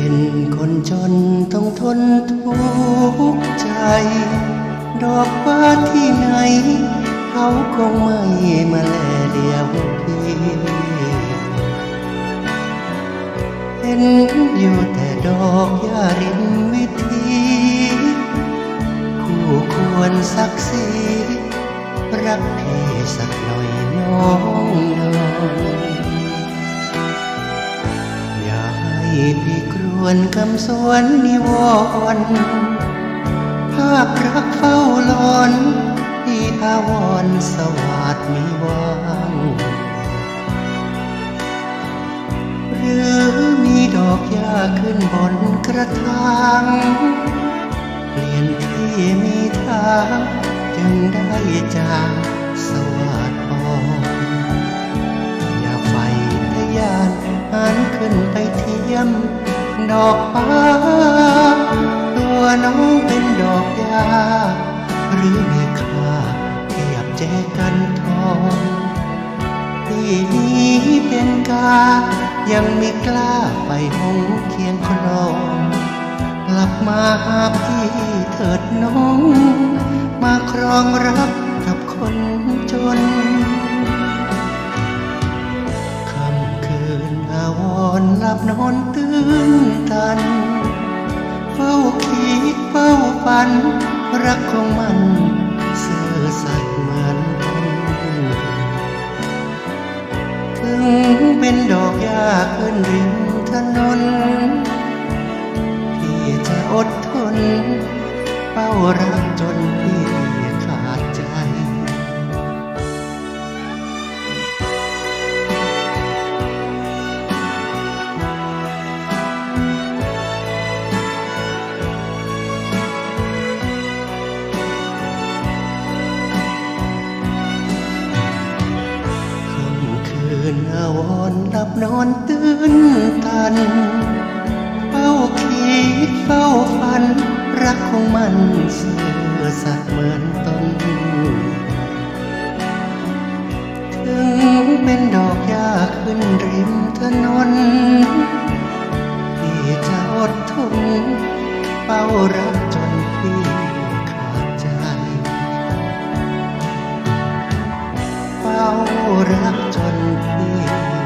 เป็นคนจนต้องทนทุกข์ใจ ดอกว่าที่ไหน เขาคงไม่มาแลเดียวพี่เห็นอยู่แต่ดอกยาริมวิธีคู่ควรสักสีรักพี่สักหน่อยน้องน้อง วนคำสวนนิวรณ์ภาพรักเฝ้าหลอนที่อาวรสวัสดมีวางหรือมีดอกหญ้าขึ้นบนกระถางเปลี่ยนที่มีทางจึงได้จากสวัสดพออย่าไฟทะยานหันขึ้นไปเทียม ดอกฟ้า ตัวน้องเป็นดอกยา หรือมีค่าเทียบแจกันทองที่นี้เป็นกา ยังไม่กล้าไปหงเคียงคลองกลับมาหาพี่เถิดน้อง มาครองรัก อาวรณ์หลับนอนตื่นตัน เฝ้าคิดเฝ้าฝัน รักของมันซื่อสัตย์เหมือนกันถึงเป็นดอกหญ้าขึ้นริมถนนพี่จะอดทนเฝ้ารักจนพี่าวอนหลับนอนตื่นตันเฝ้าคิดเฝ้าฝัน รักของมันเสื่อสัตว์เหมือนต้นถึงเป็นดอกหญ้าขึ้นริ รักจนพี่